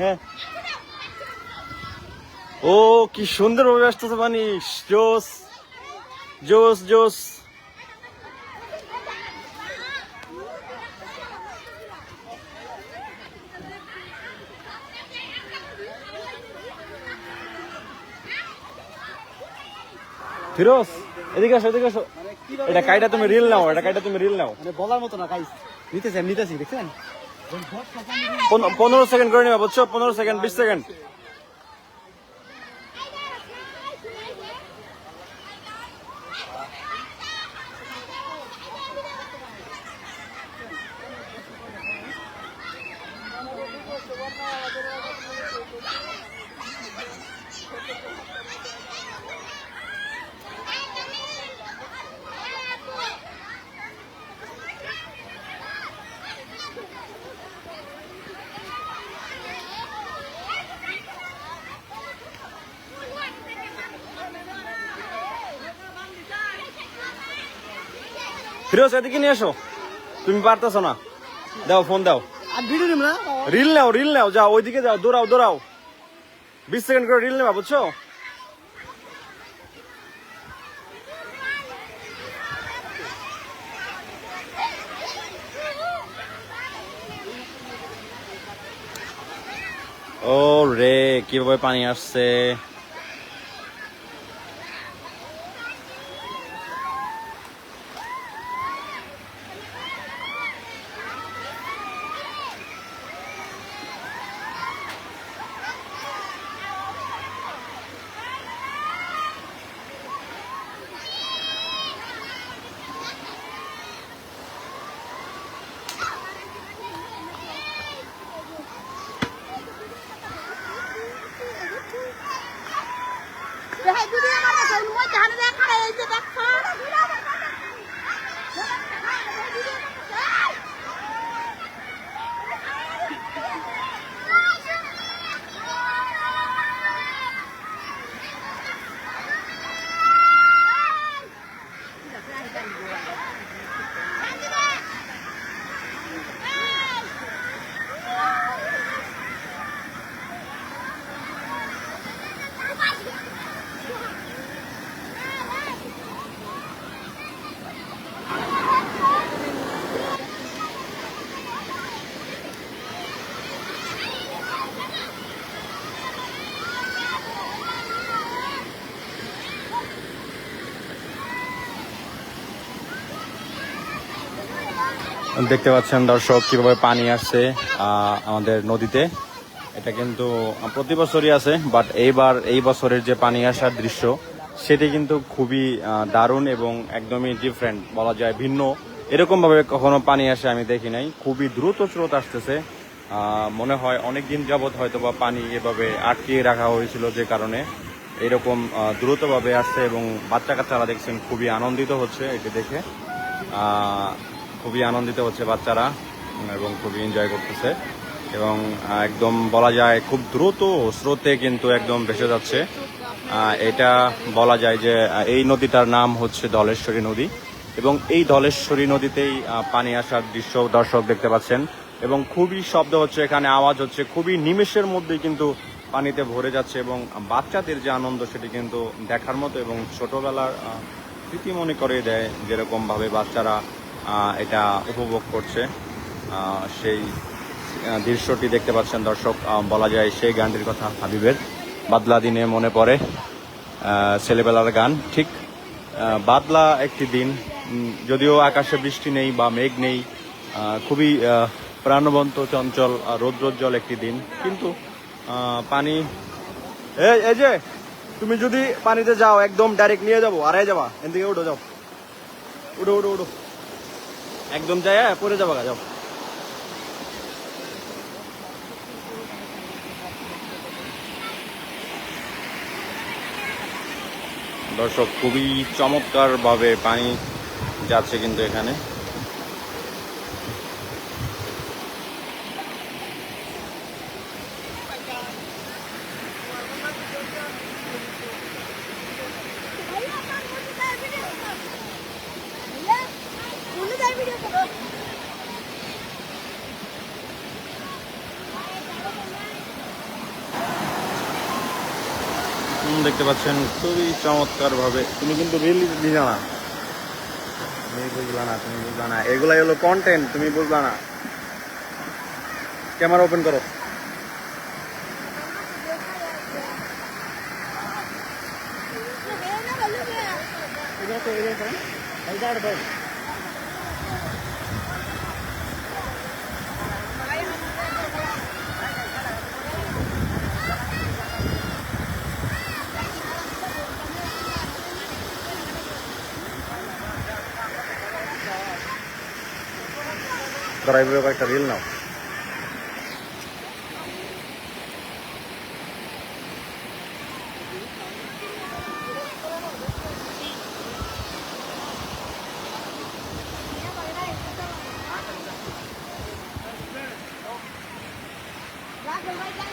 হ্যাঁ। ও কি সুন্দর ভাবে আসতেছে পানি জোস। জোস জোস। ফিরোজ এদিকে আসো এদিকে আসো। এটা কাইটা তুমি রিল নাও এটা কাইটা তুমি রিল নাও। মানে বলার মতো না গাইস নিতেছি আমি নিতেছি দেখছেন? পনেরো সেকেন্ড করে নেবা বুঝছ? পনেরো সেকেন্ড বিশ সেকেন্ড। ফিরোজ এদিকে নিয়ে এসো। তুমি পারতেছো না। দাও ফোন দাও। রিল নাও রিল নাও যাও ওইদিকে যাও দৌড়াও দৌড়াও। বিশ সেকেন্ড করে রিল নেবা বুঝছ? ও রে কীভাবে পানি আসছে? দেখাই দিদি আমার কাছে মই জানে দেখা এই যে দেখো। দেখতে পাচ্ছেন দর্শক, কীভাবে পানি আসছে আমাদের নদীতে। এটা কিন্তু প্রতি বছরই আছে বাট এইবার, এই বছরের যে পানি আসার দৃশ্য, সেটি কিন্তু খুবই দারুণ এবং একদমই ডিফারেন্ট বলা যায় ভিন্ন। এরকম ভাবে কখনো পানি আসে আমি দেখি নাই। খুবই দ্রুত স্রোত আসতেছে। মনে হয় অনেক দিন যাবৎ হয়তো বা পানি এভাবে আটকিয়ে রাখা হয়েছিল যে কারণে। এরকম দ্রুতভাবে আসছে এবং বাচ্চা কাচ্চারা দেখছেন খুবই আনন্দিত হচ্ছে এটি দেখে। খুবই আনন্দিত হচ্ছে বাচ্চারা এবং খুবই এনজয় করতেছে। এবং একদম বলা যায় খুব দ্রুত স্রোতে কিন্তু একদম ভেসে যাচ্ছে। এটা বলা যায় যে এই নদীটার নাম হচ্ছে দলেশ্বরী নদী। এবং এই দলেশ্বরী নদীতেই পানি আসার দৃশ্য দর্শক দেখতে পাচ্ছেন। এবং খুবই শব্দ হচ্ছে এখানে, আওয়াজ হচ্ছে খুবই নিমেষের মধ্যেই কিন্তু পানিতে ভরে যাচ্ছে। এবং বাচ্চাদের যে আনন্দ সেটি কিন্তু দেখার মতো এবং ছোটবেলার স্মৃতি মনে করে দেয় যেরকমভাবে বাচ্চারা এটা উপভোগ করছে। সেই দৃশ্যটি দেখতে পাচ্ছেন দর্শক। বলা যায় সেই গানটির কথা হাবিবের। বাদলা দিনে মনে পড়ে ছেলেবেলার গান। ঠিক বাদলা একটি দিন। যদিও আকাশে বৃষ্টি নেই বা মেঘ নেই খুবই প্রাণবন্ত, চঞ্চল রৌদ্রোজ্জ্বল একটি দিন। কিন্তু পানি এই যে, তুমি যদি পানিতে যাও, একদম ডাইরেক্ট নিয়ে যাব, আড়াই যাবা, এদিকে উঠো যাও। উঠো উঠো উঠো। একদম যাই হ্যাঁ পরে যাবা যাও। দর্শক খুবই চমৎকার ভাবে পানি যাচ্ছে কিন্তু এখানে। দেখতে পাচ্ছেন খুবই চমৎকার ভাবে তুমি কিন্তু রিল দিলা না। তুমি বুঝলা না তুমি বুঝলা না। এগুলাই হলো কন্টেন্ট তুমি বুঝলা না। ক্যামেরা ওপেন করো। এটা তো এটা করেন ড্রাইভারের একটা রিল নাও রাখো ভাই চালাই